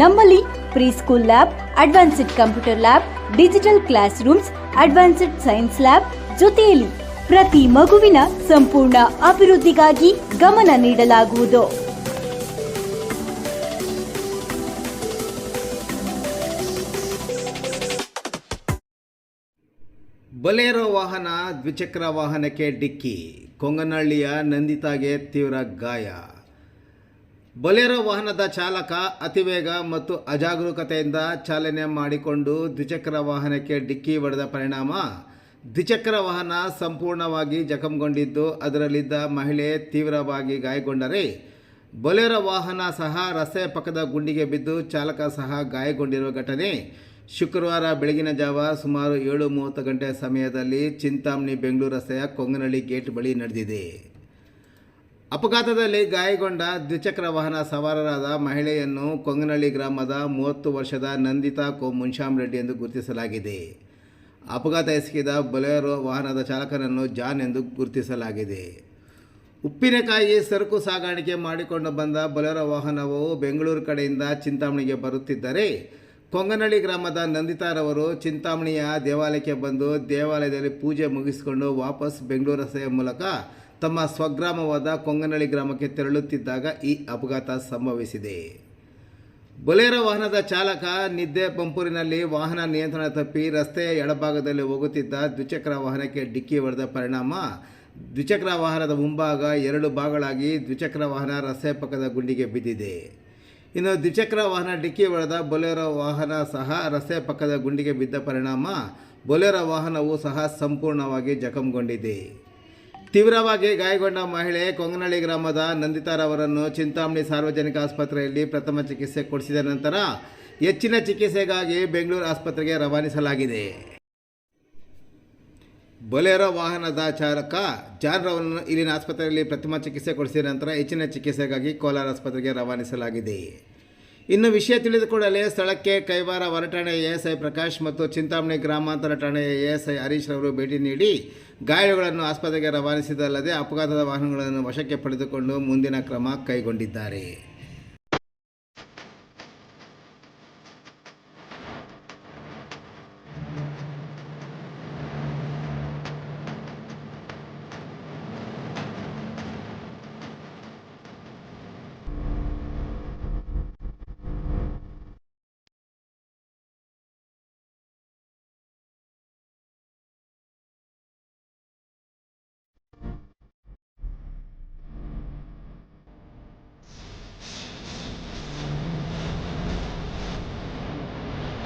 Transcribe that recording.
ನಮ್ಮಲ್ಲಿ pre school lab, advanced computer lab, digital class rooms advanced science lab ಜೊತೆಯಲ್ಲಿ ಪ್ರತಿ ಮಗುವಿನ ಸಂಪೂರ್ಣ ಅಭಿವೃದ್ಧಿಗಾಗಿ ಗಮನ ನೀಡಲಾಗುವುದು. ಬಲೇರೋ ವಾಹನ, ದ್ವಿಚಕ್ರ ವಾಹನಕ್ಕೆ ಡಿಕ್ಕಿ. ಕೊಂಗನಹಳ್ಳಿಯ ನಂದಿತಾಗೆ ತೀವ್ರ ಗಾಯ. ಬಲೇರೋ ವಾಹನದ ಚಾಲಕ ಅತಿವೇಗ ಮತ್ತು ಅಜಾಗರೂಕತೆಯಿಂದ ಚಾಲನೆ ಮಾಡಿಕೊಂಡು ದ್ವಿಚಕ್ರ ವಾಹನಕ್ಕೆ ಡಿಕ್ಕಿ ಹೊಡೆದ ಪರಿಣಾಮ. ದ್ವಿಚಕ್ರ ವಾಹನ ಸಂಪೂರ್ಣವಾಗಿ ಜಖಂಗೊಂಡಿದ್ದು, ಅದರಲ್ಲಿದ್ದ ಮಹಿಳೆ ತೀವ್ರವಾಗಿ ಗಾಯಗೊಂಡರೆ, ಬೊಲೆರೋ ವಾಹನ ಸಹ ರಸ್ತೆ ಪಕ್ಕದ ಗುಂಡಿಗೆ ಬಿದ್ದು ಚಾಲಕ ಸಹ ಗಾಯಗೊಂಡಿರುವ ಘಟನೆ. ಶುಕ್ರವಾರ ಬೆಳಗಿನ ಜಾವ ಸುಮಾರು ಏಳು ಮೂವತ್ತು ಗಂಟೆ ಸಮಯದಲ್ಲಿ ಚಿಂತಾಮಣಿ ಬೆಂಗಳೂರು ರಸ್ತೆಯ ಕೊಂಗನಹಳ್ಳಿ ಗೇಟ್ ಬಳಿ ನಡೆದಿದೆ. ಅಪಘಾತದಲ್ಲಿ ಗಾಯಗೊಂಡ ದ್ವಿಚಕ್ರ ವಾಹನ ಸವಾರರಾದ ಮಹಿಳೆಯನ್ನು ಕೊಂಗನಹಳ್ಳಿ ಗ್ರಾಮದ ಮೂವತ್ತು ವರ್ಷದ ನಂದಿತಾ ಕೋ ಮುನ್ಶಾಮ್ ರೆಡ್ಡಿ ಎಂದು ಗುರುತಿಸಲಾಗಿದೆ. ಅಪಘಾತ ಎಸಗಿದ ಬೊಲೆರೋ ವಾಹನದ ಚಾಲಕನನ್ನು ಜಾನ್ ಎಂದು ಗುರುತಿಸಲಾಗಿದೆ. ಉಪ್ಪಿನಕಾಯಿ ಸರಕು ಸಾಗಾಣಿಕೆ ಮಾಡಿಕೊಂಡು ಬಂದ ಬೊಲೆರೋ ವಾಹನವು ಬೆಂಗಳೂರು ಕಡೆಯಿಂದ ಚಿಂತಾಮಣಿಗೆ ಬರುತ್ತಿದ್ದರೆ, ಕೊಂಗನಹಳ್ಳಿ ಗ್ರಾಮದ ನಂದಿತಾರವರು ಚಿಂತಾಮಣಿಯ ದೇವಾಲಯಕ್ಕೆ ಬಂದು ದೇವಾಲಯದಲ್ಲಿ ಪೂಜೆ ಮುಗಿಸಿಕೊಂಡು ವಾಪಸ್ ಬೆಂಗಳೂರು ರಸ್ತೆಯ ಮೂಲಕ ತಮ್ಮ ಸ್ವಗ್ರಾಮವಾದ ಕೊಂಗನಳ್ಳಿ ಗ್ರಾಮಕ್ಕೆ ತೆರಳುತ್ತಿದ್ದಾಗ ಈ ಅಪಘಾತ ಸಂಭವಿಸಿದೆ. ಬೊಲೆರೋ ವಾಹನದ ಚಾಲಕ ನಿದ್ದೆ ಪಂಪೂರಿನಲ್ಲಿ ವಾಹನ ನಿಯಂತ್ರಣ ತಪ್ಪಿ ರಸ್ತೆಯ ಎಡಭಾಗದಲ್ಲಿ ಹೋಗುತ್ತಿದ್ದ ದ್ವಿಚಕ್ರ ವಾಹನಕ್ಕೆ ಡಿಕ್ಕಿ ಹೊಡೆದ ಪರಿಣಾಮ. ದ್ವಿಚಕ್ರ ವಾಹನದ ಮುಂಭಾಗ ಎರಡು ಭಾಗಗಳಾಗಿ ದ್ವಿಚಕ್ರ ವಾಹನ ರಸ್ತೆ ಪಕ್ಕದ ಗುಂಡಿಗೆ ಬಿದ್ದಿದೆ. ಇನ್ನು ದ್ವಿಚಕ್ರ ವಾಹನ ಡಿಕ್ಕಿ ಹೊಡೆದ ಬೊಲೆರೋ ವಾಹನ ಸಹ ರಸ್ತೆ ಪಕ್ಕದ ಗುಂಡಿಗೆ ಬಿದ್ದ ಪರಿಣಾಮ. ಬೊಲೆರೋ ವಾಹನವು ಸಹ ಸಂಪೂರ್ಣವಾಗಿ ಜಖಂಗೊಂಡಿದೆ. ತೀವ್ರವಾಗಿ ಗಾಯಗೊಂಡ ಮಹಿಳೆ ಕೊಂಗನಹಳ್ಳಿ ಗ್ರಾಮದ ನಂದಿತಾರವರನ್ನು ಚಿಂತಾಮಣಿ ಸಾರ್ವಜನಿಕ ಆಸ್ಪತ್ರೆಯಲ್ಲಿ ಪ್ರಥಮ ಚಿಕಿತ್ಸೆ ಕೊಡಿಸಿದ ನಂತರ ಹೆಚ್ಚಿನ ಚಿಕಿತ್ಸೆಗಾಗಿ ಬೆಂಗಳೂರು ಆಸ್ಪತ್ರೆಗೆ ರವಾನಿಸಲಾಗಿದೆ. ಬೊಲೆರೋ ವಾಹನದ ಚಾಲಕ ಜಾನ್ ರವರನ್ನು ಇಲ್ಲಿನ ಆಸ್ಪತ್ರೆಯಲ್ಲಿ ಪ್ರಥಮ ಚಿಕಿತ್ಸೆ ಕೊಡಿಸಿದ ನಂತರ ಹೆಚ್ಚಿನ ಚಿಕಿತ್ಸೆಗಾಗಿ ಕೋಲಾರ ಆಸ್ಪತ್ರೆಗೆ ರವಾನಿಸಲಾಗಿದೆ. ಇನ್ನು ವಿಷಯ ತಿಳಿದ ಕೂಡಲೇ ಸ್ಥಳಕ್ಕೆ ಕೈವಾರ ಹೊರಠಾಣೆ ಎಎಸ್ಐ ಪ್ರಕಾಶ್ ಮತ್ತು ಚಿಂತಾಮಣಿ ಗ್ರಾಮಾಂತರ ಠಾಣೆಯ ಎಎಸ್ಐ ಹರೀಶ್ ರವರು ಭೇಟಿ ನೀಡಿ ಗಾಯಗಳನ್ನು ಆಸ್ಪತ್ರೆಗೆ ರವಾನಿಸಿದಲ್ಲದೆ ಅಪಘಾತದ ವಾಹನಗಳನ್ನು ವಶಕ್ಕೆ ಪಡೆದುಕೊಂಡು ಮುಂದಿನ ಕ್ರಮ ಕೈಗೊಂಡಿದ್ದಾರೆ.